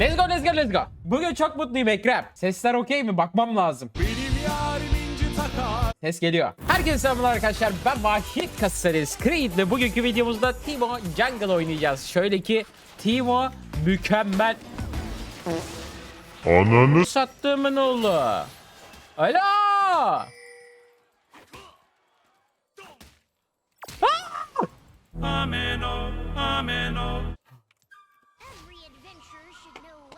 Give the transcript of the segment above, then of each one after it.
Let's go let's go let's go. Bugün çok mutluyum Ekrem. Sesler okey mi? Bakmam lazım. Ses geliyor. Herkese selamlar arkadaşlar. Ben Vahit Kasaris Creed ve bugünkü videomuzda Timo Jungle oynayacağız. Şöyle ki Timo mükemmel Ananı sattığımın oğlu. Alo. Every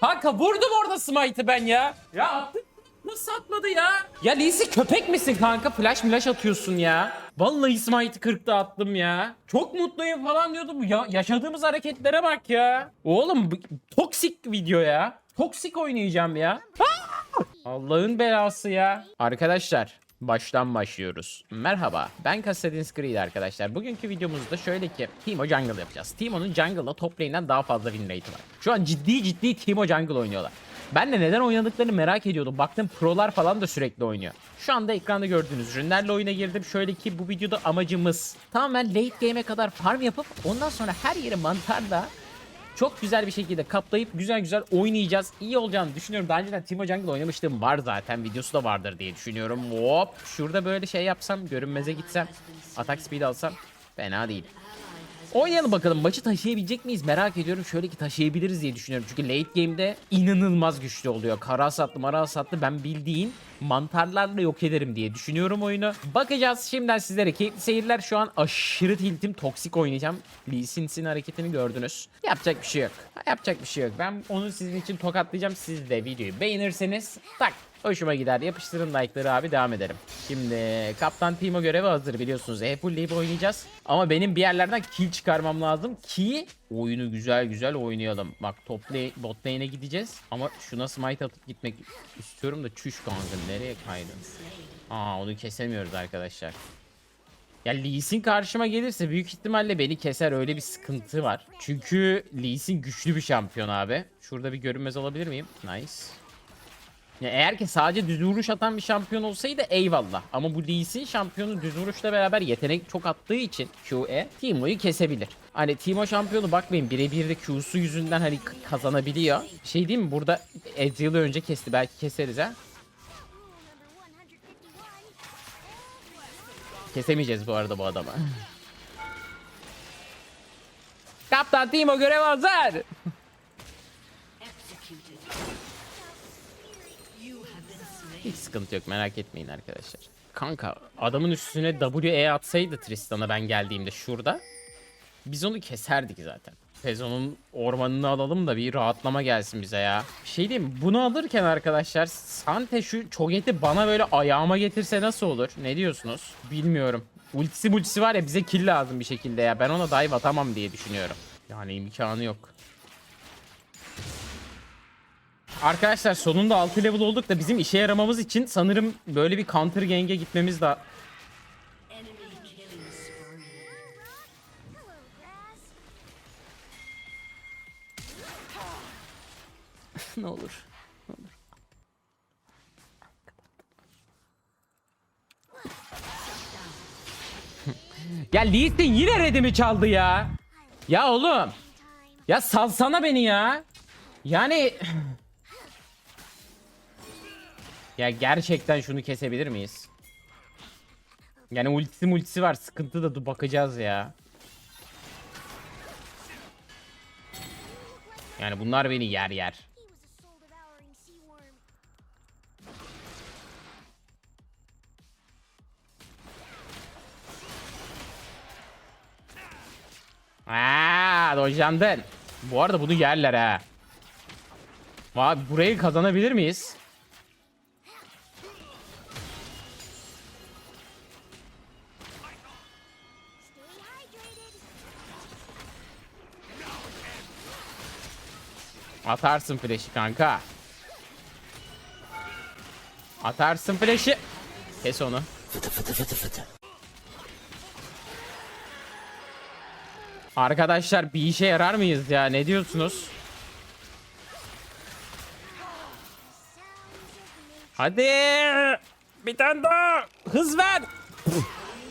Kanka vurdum orada smite'ı ben ya. Ya attı. Nasıl atmadı ya? Ya Lisi köpek misin kanka? Flash flash atıyorsun ya. Vallahi smite'ı 40'ta attım ya. Çok mutluyum falan diyordum. Ya, yaşadığımız hareketlere bak ya. Oğlum toksik video ya. Toksik oynayacağım ya. Ah! Allah'ın belası ya. Arkadaşlar baştan başlıyoruz. Merhaba ben Kassadin Creed arkadaşlar. Bugünkü videomuzda şöyle ki Timo Jungle yapacağız. Timo'nun Jungle'da top lane'den daha fazla win rate'i var. Şu an ciddi ciddi Timo Jungle oynuyorlar. Ben de neden oynadıklarını merak ediyordum. Baktım prolar falan da sürekli oynuyor. Şu anda ekranda gördüğünüz ürünlerle oyuna girdim. Şöyle ki bu videoda amacımız tamamen late game'e kadar farm yapıp ondan sonra her yeri mantarla çok güzel bir şekilde kaplayıp güzel güzel oynayacağız. İyi olacağını düşünüyorum. Daha önceden Timo Jungle oynamıştım. Var zaten. Videosu da vardır diye düşünüyorum. Hop. Şurada böyle şey yapsam. Görünmeze gitsem. Atak speed alsam. Fena değil. Oynayalım bakalım. Maçı taşıyabilecek miyiz? Merak ediyorum. Şöyle ki taşıyabiliriz diye düşünüyorum. Çünkü late game'de inanılmaz güçlü oluyor. Kara hasatlı mara hasatlı ben bildiğin mantarlarla yok ederim diye düşünüyorum oyunu. Bakacağız şimdiden sizlere keyifli seyirler. Şu an aşırı tiltim toksik oynayacağım. Lee Sin'sin hareketini gördünüz. Yapacak bir şey yok. Yapacak bir şey yok. Ben onu sizin için tokatlayacağım. Siz de videoyu beğenirseniz tak Hoşuma gider. Yapıştırın like'ları abi devam edelim. Şimdi Kaptan Timo görevi hazır biliyorsunuz. E fullleyip oynayacağız. Ama benim bir yerlerden kill çıkarmam lazım ki oyunu güzel güzel oynayalım. Bak top lane, bot lane'e gideceğiz. Ama şuna smite atıp gitmek istiyorum da çüş kanka nereye kaydın? Aa onu kesemiyoruz arkadaşlar. Ya Lee Sin karşıma gelirse büyük ihtimalle beni keser öyle bir sıkıntı var. Çünkü Lee Sin güçlü bir şampiyon abi. Şurada bir görünmez alabilir miyim? Nice. Ya eğer ki sadece düz vuruş atan bir şampiyon olsaydı eyvallah. Ama bu Lee Sin şampiyonu düz vuruşla beraber yetenek çok attığı için QE Timo'yu kesebilir. Hani Timo şampiyonu bakmayın birebir de Q'su yüzünden hani kazanabiliyor. Şey değil mi burada Ezreal'ı önce kesti belki keseriz ha. number 151. Kesemeyeceğiz bu arada bu adamı. Kaptan Timo görev hazır. Hiç sıkıntı yok merak etmeyin arkadaşlar. Kanka adamın üstüne WE atsaydı Tristan'a ben geldiğimde şurada. Biz onu keserdik zaten. Sezonun ormanını alalım da bir rahatlama gelsin bize ya. Bir şey diyeyim bunu alırken arkadaşlar Sante şu Cho'Gath'i bana böyle ayağıma getirse nasıl olur? Ne diyorsunuz? Bilmiyorum. Ultisi multisi var ya bize kill lazım bir şekilde ya. Ben ona dive atamam diye düşünüyorum. Yani imkanı yok. Arkadaşlar sonunda 6 level olduk da bizim işe yaramamız için sanırım böyle bir counter gang'e gitmemiz grass. ne olur. Ne olur. ya Lee Sin yine redimi çaldı ya. Ya oğlum. Ya salsana beni ya. Yani... ya gerçekten şunu kesebilir miyiz? Yani ultisi multisi var. Sıkıntı da dur bakacağız ya. Yani bunlar beni yer yer. He was a soul devouring sea worm. Aa, dojlandın. Bu arada bunu yerler ha. Abi burayı kazanabilir miyiz? Atarsın flash'i kanka. Atarsın flash'i. Kes onu. Arkadaşlar bir işe yarar mıyız ya? Ne diyorsunuz? Hadi. Bir tane daha. Hız ver.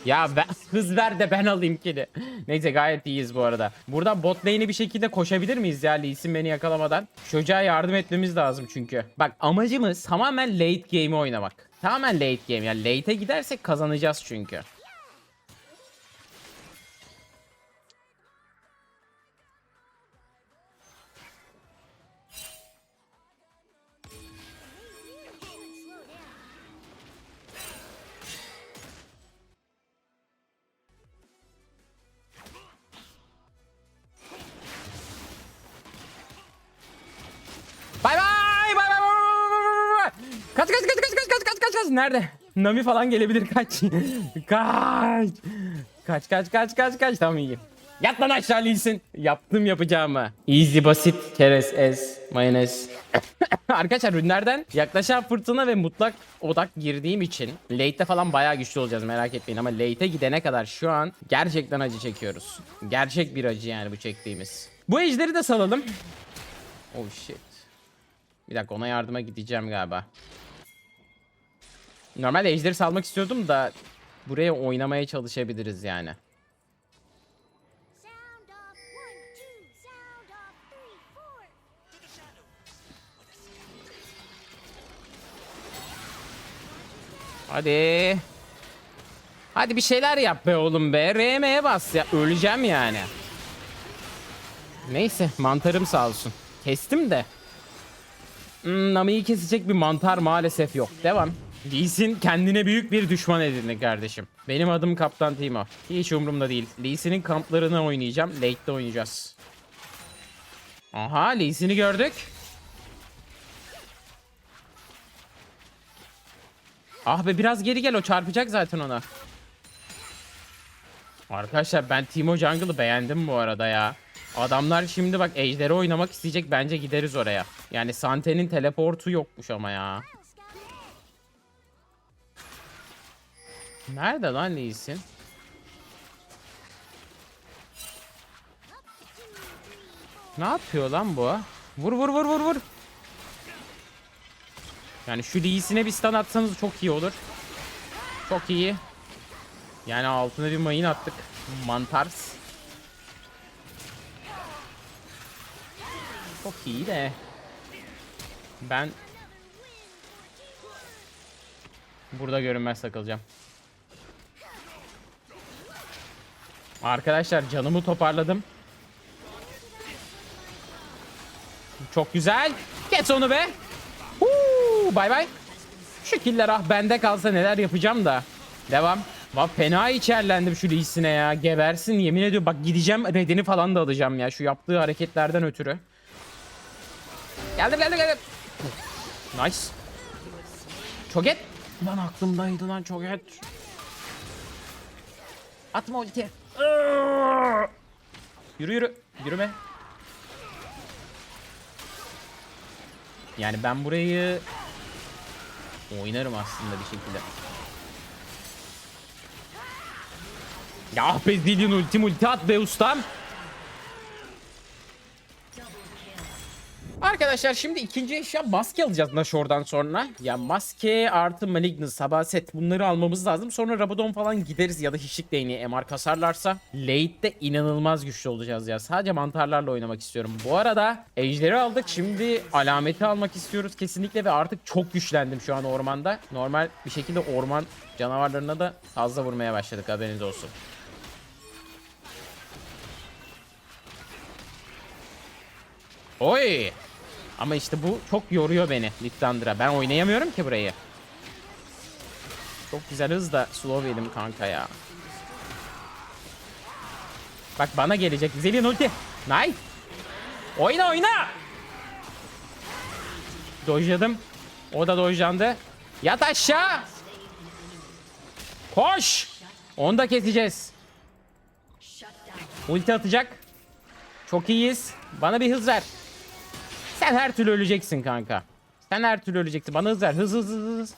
Ya ben, hız ver de ben alayım kili. Neyse gayet iyiyiz bu arada. Buradan bot lane'i bir şekilde koşabilir miyiz ya Lee Sin beni yakalamadan? Çocuğa yardım etmemiz lazım çünkü. Bak amacımız tamamen late game'i oynamak. Tamamen late game yani late'e gidersek kazanacağız çünkü. Kaç kaç kaç kaç kaç kaç kaç kaç kaç nerede? Nami falan gelebilir kaç. kaç. Kaç kaç kaç kaç kaç tamam iyiyim. Yat lan aşağı Lee'sin. Yaptım yapacağımı. Easy basit keres ez mayonez. Arkadaşlar ürünlerden yaklaşan fırtına ve mutlak odak girdiğim için late'te falan bayağı güçlü olacağız merak etmeyin ama late'e gidene kadar şu an gerçekten acı çekiyoruz. Gerçek bir acı yani bu çektiğimiz. Bu ejderi de salalım. Oh shit. Bir dakika ona yardıma gideceğim galiba. Normalde ejderi salmak istiyordum da buraya oynamaya çalışabiliriz yani. Hadi. Hadi bir şeyler yap be oğlum be. RM'ye bas ya. Öleceğim yani. Neyse mantarım sağ olsun. Kestim de. Hmm, Nami'yi kesecek bir mantar maalesef yok. Devam. Lee Sin kendine büyük bir düşman edindi kardeşim. Benim adım Kaptan Timo. Hiç umurumda değil. Lee Sin'in kamplarını oynayacağım. Late'de oynayacağız. Aha Lee Sin'i gördük. Ah be biraz geri gel o çarpacak zaten ona. Arkadaşlar ben Timo Jungle'ı beğendim bu arada ya. Adamlar şimdi bak Ejder'i oynamak isteyecek bence gideriz oraya. Yani Sante'nin teleportu yokmuş ama ya. Nerede lan Lee? Ne yapıyor lan bu? Vur vur vur vur vur. Yani şu Lee Sin'e bir stun atsanız çok iyi olur. Çok iyi. Yani altına bir mayın attık. Mantars. Çok iyi de. Ben burada görünmez takılacağım. Arkadaşlar canımı toparladım. Çok güzel. Kes onu be. Huu, bay bay. Şu killer ah bende kalsa neler yapacağım da. Devam. Bak fena içerlendim şu Lee'sine ya. Gebersin yemin ediyorum. Bak gideceğim redini falan da alacağım ya. Şu yaptığı hareketlerden ötürü. Geldim geldim geldim. Nice. Çoget. Lan aklımdaydı lan çoget. Atma ulti. Yürü yürü. Yürüme. Yani ben burayı oynarım aslında bir şekilde. Ya be Zillion ulti multi at be ustam. Arkadaşlar şimdi ikinci eşya maske alacağız Nashor'dan sonra. Ya maske artı Malignus, sabah set bunları almamız lazım. Sonra Rabadon falan gideriz ya da hiçlik değneği MR kasarlarsa. Late'de inanılmaz güçlü olacağız ya. Sadece mantarlarla oynamak istiyorum. Bu arada ejderi aldık. Şimdi alameti almak istiyoruz kesinlikle ve artık çok güçlendim şu an ormanda. Normal bir şekilde orman canavarlarına da fazla vurmaya başladık haberiniz olsun. Oy! Ama işte bu çok yoruyor beni Littandra. Ben oynayamıyorum ki burayı. Çok güzel hız da slow yedim kanka ya. Bak bana gelecek. Zillion ulti. Nice. Oyna oyna. Dojladım. O da dojlandı. Yat aşağı. Koş. Onu da keseceğiz. Ulti atacak. Çok iyiyiz. Bana bir hız ver. Sen her türlü öleceksin kanka. Sen her türlü öleceksin. Bana hız ver. Hız hız hız hız.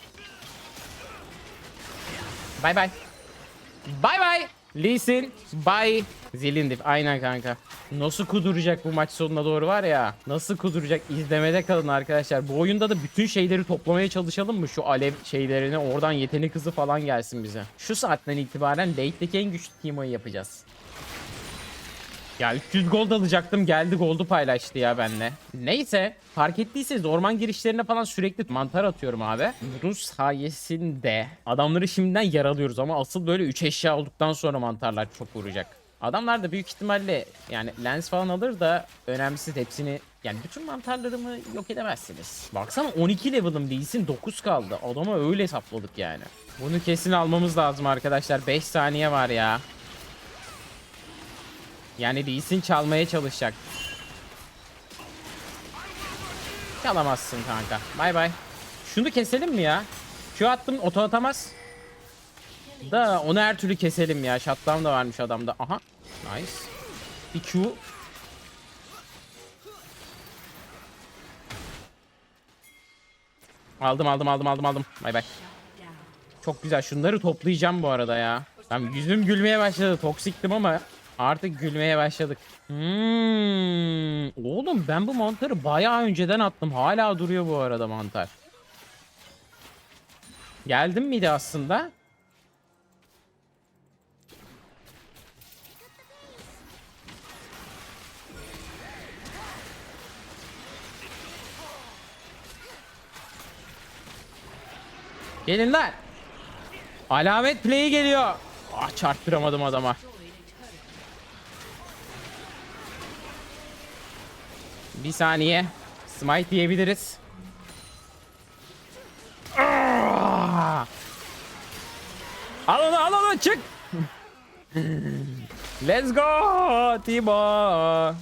Bay bay. Bay bay. Lee Sin, bye. Zilindip aynen kanka. Nasıl kuduracak bu maç sonuna doğru var ya. Nasıl kuduracak izlemede kalın arkadaşlar. Bu oyunda da bütün şeyleri toplamaya çalışalım mı? Şu alev şeylerini oradan yetenek hızı falan gelsin bize. Şu saatten itibaren late'deki en güçlü teamo'yu yapacağız. Ya 300 gold alacaktım geldi goldu paylaştı ya benle. Neyse fark ettiyseniz orman girişlerine falan sürekli mantar atıyorum abi. Bunun sayesinde adamları şimdiden yaralıyoruz ama asıl böyle 3 eşya olduktan sonra mantarlar çok vuracak. Adamlar da büyük ihtimalle yani lens falan alır da önemsiz hepsini yani bütün mantarlarımı yok edemezsiniz. Baksana 12 level'ım değilsin 9 kaldı. Adama öyle hesapladık yani. Bunu kesin almamız lazım arkadaşlar. 5 saniye var ya. Yani Lee Sin çalmaya çalışacak. Çalamazsın kanka. Bay bay. Şunu keselim mi ya? Q attım oto atamaz. Da onu her türlü keselim ya. Shutdown da varmış adamda. Aha. Nice. Bir Q. Aldım aldım aldım aldım aldım. Bay bay. Çok güzel. Şunları toplayacağım bu arada ya. Tamam yüzüm gülmeye başladı. Toksiktim ama artık gülmeye başladık. Hmm. Oğlum ben bu mantarı bayağı önceden attım. Hala duruyor bu arada mantar. Geldim miydi aslında? Gelin lan. Alamet play'i geliyor. Ah çarptıramadım adama. Bir saniye. Smite diyebiliriz. Ah! Al onu al onu çık. Let's go Timo.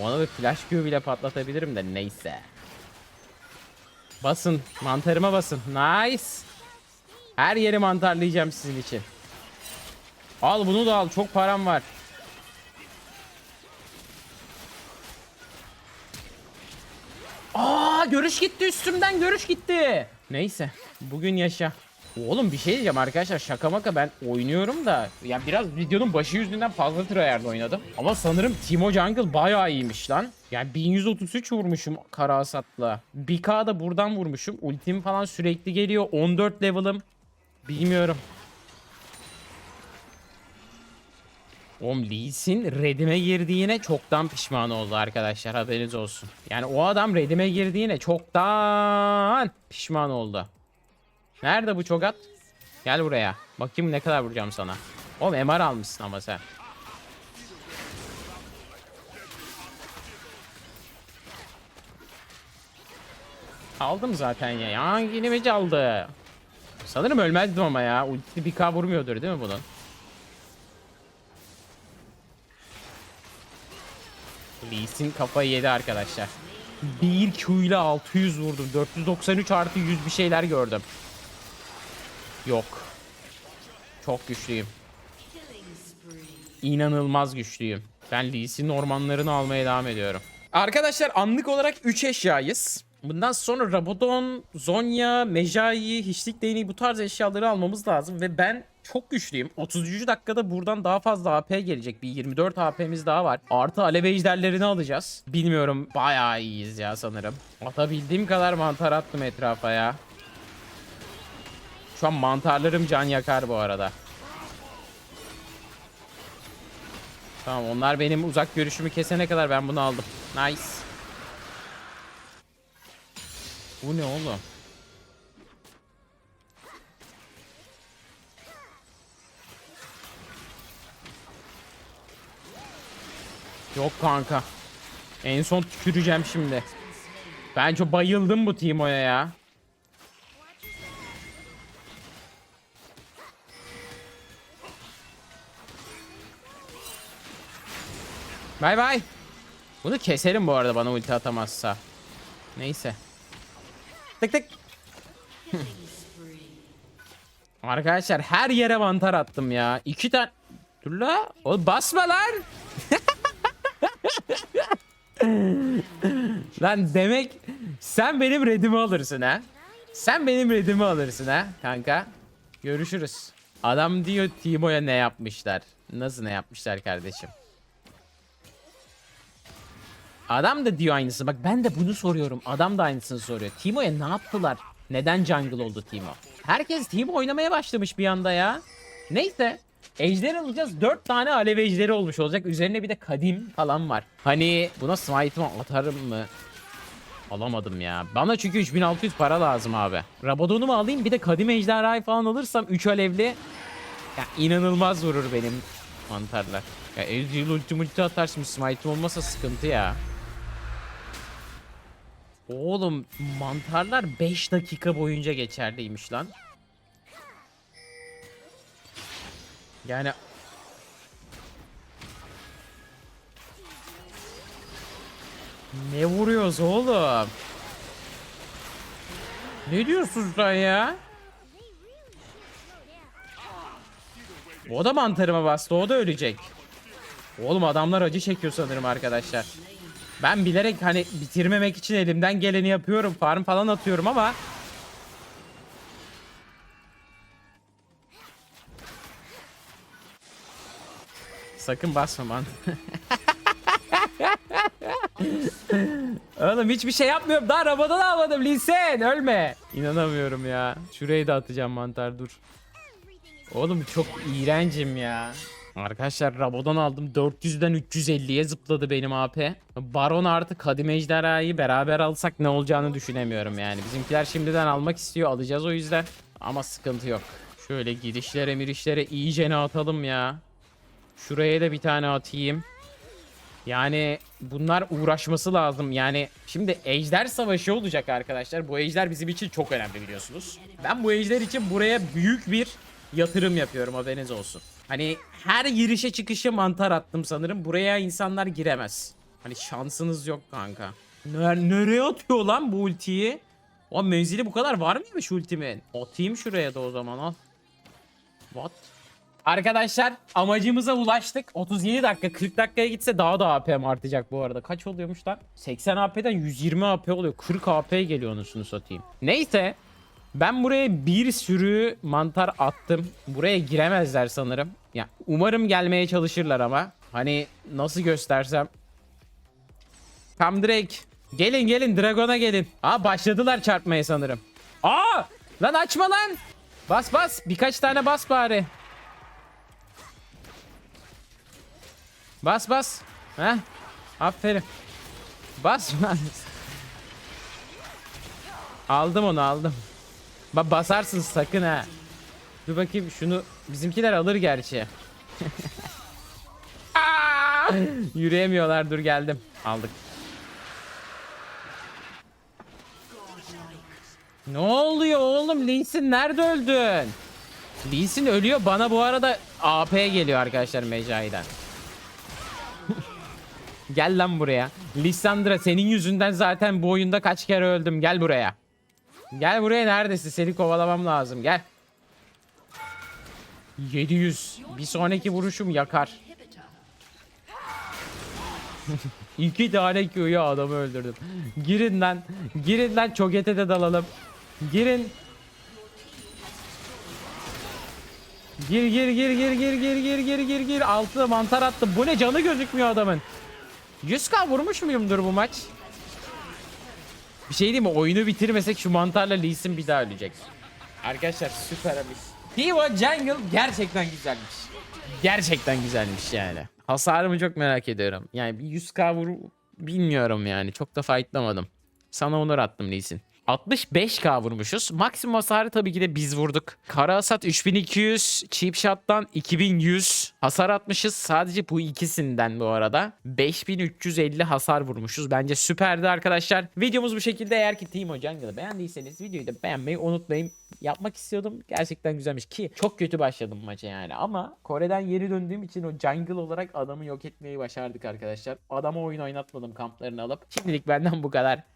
Ona bir flash Q bile patlatabilirim de neyse. Basın. Mantarıma basın. Nice. Her yeri mantarlayacağım sizin için. Al bunu da al. Çok param var. Aa görüş gitti üstümden görüş gitti. Neyse bugün yaşa. Oğlum bir şey diyeceğim arkadaşlar şaka maka ben oynuyorum da ya biraz videonun başı yüzünden fazla tryhard oynadım. Ama sanırım Timo Jungle bayağı iyiymiş lan. Yani 1133 vurmuşum kara hasatla. 1k da buradan vurmuşum. Ultim falan sürekli geliyor. 14 level'ım. Bilmiyorum. Oğlum Lee Sin redime girdiğine çoktan pişman oldu arkadaşlar haberiniz olsun. Yani o adam redime girdiğine çoktan pişman oldu. Nerede bu çogat? Gel buraya. Bakayım ne kadar vuracağım sana. Oğlum MR almışsın ama sen. Aldım zaten ya. Ya yine aldı. Sanırım ölmezdim ama ya. Ulti bir K vurmuyordur değil mi bunun? Lee kafayı yedi arkadaşlar. 1 Q ile 600 vurdum. 493 artı 100 bir şeyler gördüm. Yok. Çok güçlüyüm. İnanılmaz güçlüyüm. Ben Lee ormanlarını almaya devam ediyorum. Arkadaşlar anlık olarak 3 eşyayız. Bundan sonra Rabadon, Zonya, Mejai, Hiçlik Değneği bu tarz eşyaları almamız lazım. Ve ben çok güçlüyüm. 33. dakikada buradan daha fazla AP gelecek. Bir 24 AP'miz daha var. Artı alev ejderlerini alacağız. Bilmiyorum bayağı iyiyiz ya sanırım. Atabildiğim kadar mantar attım etrafa ya. Şu an mantarlarım can yakar bu arada. Tamam onlar benim uzak görüşümü kesene kadar ben bunu aldım. Nice. Bu ne oğlum? Yok kanka. En son tüküreceğim şimdi. Ben çok bayıldım bu Timo'ya ya. Bay bay. Bunu keserim bu arada bana ulti atamazsa. Neyse. Tık tık. Arkadaşlar her yere mantar attım ya. İki tane... Dur la. Oğlum basma lan. Lan demek sen benim redimi alırsın ha. Sen benim redimi alırsın ha kanka. Görüşürüz. Adam diyor Timo'ya ne yapmışlar? Nasıl ne yapmışlar kardeşim? Adam da diyor aynısını. Bak ben de bunu soruyorum. Adam da aynısını soruyor. Timo'ya ne yaptılar? Neden jungle oldu Timo? Herkes Timo oynamaya başlamış bir anda ya. Neyse. Ejder alacağız. 4 tane alev ejderi olmuş olacak. Üzerine bir de kadim falan var. Hani buna smite'ımı atarım mı? Alamadım ya. Bana çünkü 3600 para lazım abi. Rabadon'u mu alayım bir de kadim ejderhayı falan alırsam 3 alevli ya inanılmaz vurur benim mantarlar. Ya Ezreal ulti multi atarsın smite'im olmasa sıkıntı ya. Oğlum mantarlar 5 dakika boyunca geçerliymiş lan. Yani Ne vuruyoruz oğlum? Ne diyorsun sen ya? O da mantarıma bastı. O da ölecek. Oğlum adamlar acı çekiyor sanırım arkadaşlar. Ben bilerek hani bitirmemek için elimden geleni yapıyorum. Farm falan atıyorum ama Sakın basma man. Oğlum hiçbir şey yapmıyorum. Daha arabadan almadım. Lisen ölme. İnanamıyorum ya. Şurayı da atacağım mantar dur. Oğlum çok iğrencim ya. Arkadaşlar Rabo'dan aldım 400'den 350'ye zıpladı benim AP. Baron artı Kadim Ejderha'yı beraber alsak ne olacağını düşünemiyorum yani. Bizimkiler şimdiden almak istiyor alacağız o yüzden. Ama sıkıntı yok. Şöyle girişlere mirişlere iyice ne atalım ya. Şuraya da bir tane atayım. Yani bunlar uğraşması lazım. Yani şimdi ejder savaşı olacak arkadaşlar. Bu ejder bizim için çok önemli biliyorsunuz. Ben bu ejder için buraya büyük bir yatırım yapıyorum haberiniz olsun. Hani her girişe çıkışa mantar attım sanırım. Buraya insanlar giremez. Hani şansınız yok kanka. Ner nereye atıyor lan bu ultiyi? O menzili bu kadar var mıymış ultimin? Atayım şuraya da o zaman al. What? Arkadaşlar amacımıza ulaştık. 37 dakika 40 dakikaya gitse daha da AP'm artacak bu arada. Kaç oluyormuş lan? 80 AP'den 120 AP oluyor. 40 AP geliyor anasını satayım. Neyse. Ben buraya bir sürü mantar attım. Buraya giremezler sanırım. Ya umarım gelmeye çalışırlar ama. Hani nasıl göstersem. Tam Drake. Gelin gelin Dragon'a gelin. Aa başladılar çarpmaya sanırım. Aa! Lan açma lan. Bas bas. Birkaç tane bas bari. Bas bas. Heh. Aferin. Bas. Aldım onu aldım. Bak basarsın sakın ha. Dur bakayım şunu bizimkiler alır gerçi. Yürüyemiyorlar dur geldim. Aldık. Ne oluyor oğlum? Linsin nerede öldün? Linsin ölüyor. Bana bu arada AP geliyor arkadaşlar Mecai'den. Gel lan buraya. Lissandra senin yüzünden zaten bu oyunda kaç kere öldüm. Gel buraya. Gel buraya neredesin? Seni kovalamam lazım. Gel. 700. Bir sonraki vuruşum yakar. İki tane Q'yu adamı öldürdüm. Girin lan. Girin lan çokete de dalalım. Girin. Gir gir gir gir gir gir gir gir gir gir. Altı mantar attım. Bu ne canı gözükmüyor adamın. 100k vurmuş muyumdur bu maç? Bir şey diyeyim mi? Oyunu bitirmesek şu mantarla Lee Sin bir daha ölecek. Arkadaşlar süper amis. Tivo Jungle gerçekten güzelmiş. Gerçekten güzelmiş yani. Hasarımı çok merak ediyorum. Yani bir 100k vur bilmiyorum yani. Çok da fightlamadım. Sana onur attım Lee Sin. 65k vurmuşuz. Maksimum hasarı tabii ki de biz vurduk. Kara hasat 3200, cheap shot'tan 2100 hasar atmışız. Sadece bu ikisinden bu arada. 5350 hasar vurmuşuz. Bence süperdi arkadaşlar. Videomuz bu şekilde. Eğer ki Team Jungle'ı beğendiyseniz videoyu da beğenmeyi unutmayın. Yapmak istiyordum. Gerçekten güzelmiş ki çok kötü başladım maça yani. Ama Kore'den geri döndüğüm için o jungle olarak adamı yok etmeyi başardık arkadaşlar. Adama oyun oynatmadım kamplarını alıp. Şimdilik benden bu kadar.